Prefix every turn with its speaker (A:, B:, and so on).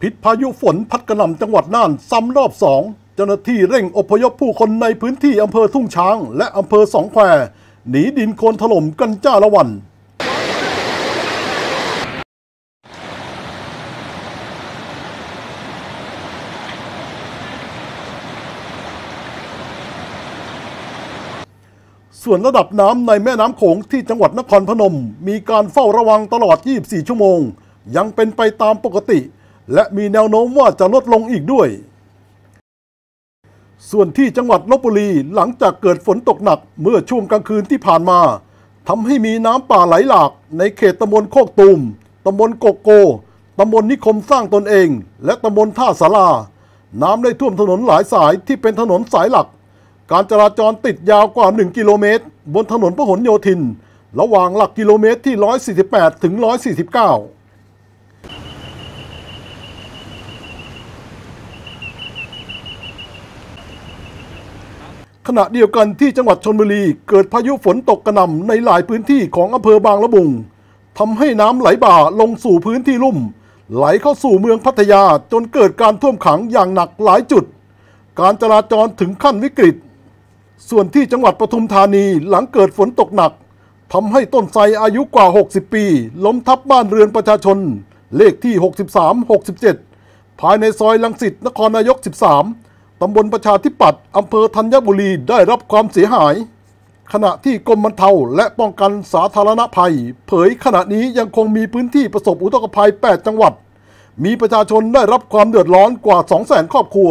A: พิษพายุฝนพัดกระหน่ำจังหวัดน่านซ้ำรอบสองเจ้าหน้าที่เร่งอพยพผู้คนในพื้นที่อำเภอทุ่งช้าง และอำเภอสองแควหนีดินโคลนถล่มกันจ้าละวัน ส่วนระดับน้ำในแม่น้ำโขงที่จังหวัดนครพนม มีการเฝ้าระวังตลอด 24 ชั่วโมง ยังเป็นไปตามปกติ และมีแนวโน้มว่าจะลดลงอีกด้วย ส่วนที่จังหวัดลบบุรีหลังจากเกิดฝนตกหนักเมื่อช่วงกลางคืนที่ผ่านมาทำให้มีน้ำป่าไหลหลากในเขตตำบลโคกตูมตำบลโกโกตำบลนิคมสร้างตนเอง และตำบลท่าสาราน้ำได้ท่วมถนนหลายสายที่เป็นถนนสายหลัก การจราจรติดยาวกว่า 1 กิโลเมตร บนถนนพหลโยธิน ระหว่างหลักกิโลเมตรที่ 148 ถึง 149 ขณะเดียวกันที่จังหวัดชนบุรีเกิดพายุฝนตกกระหน่ำในหลายพื้นที่ของอำเภอบางละมุงทำให้น้ำไหลบ่าลงสู่พื้นที่ลุ่ม ไหลเข้าสู่เมืองพัทยาจนเกิดการท่วมขังอย่างหนักหลายจุด การจราจรถึงขั้นวิกฤต ส่วนที่จังหวัดปทุมธานีหลังเกิดฝนตกหนักทำให้ต้นไทรอายุกว่า 60 ปี ล้มทับบ้านเรือนประชาชน เลขที่ 63-67 ภายในซอยลังสิตนครนายก 13 ตำบลประชาธิปัตย์อำเภอธัญบุรีได้รับความเสียหาย ขณะที่กรมบรรเทาและป้องกันสาธารณภัย เผยขณะนี้ยังคงมีพื้นที่ประสบอุทกภัย 8 จังหวัด มีประชาชนได้รับความเดือดร้อนกว่า 200,000 ครอบครัว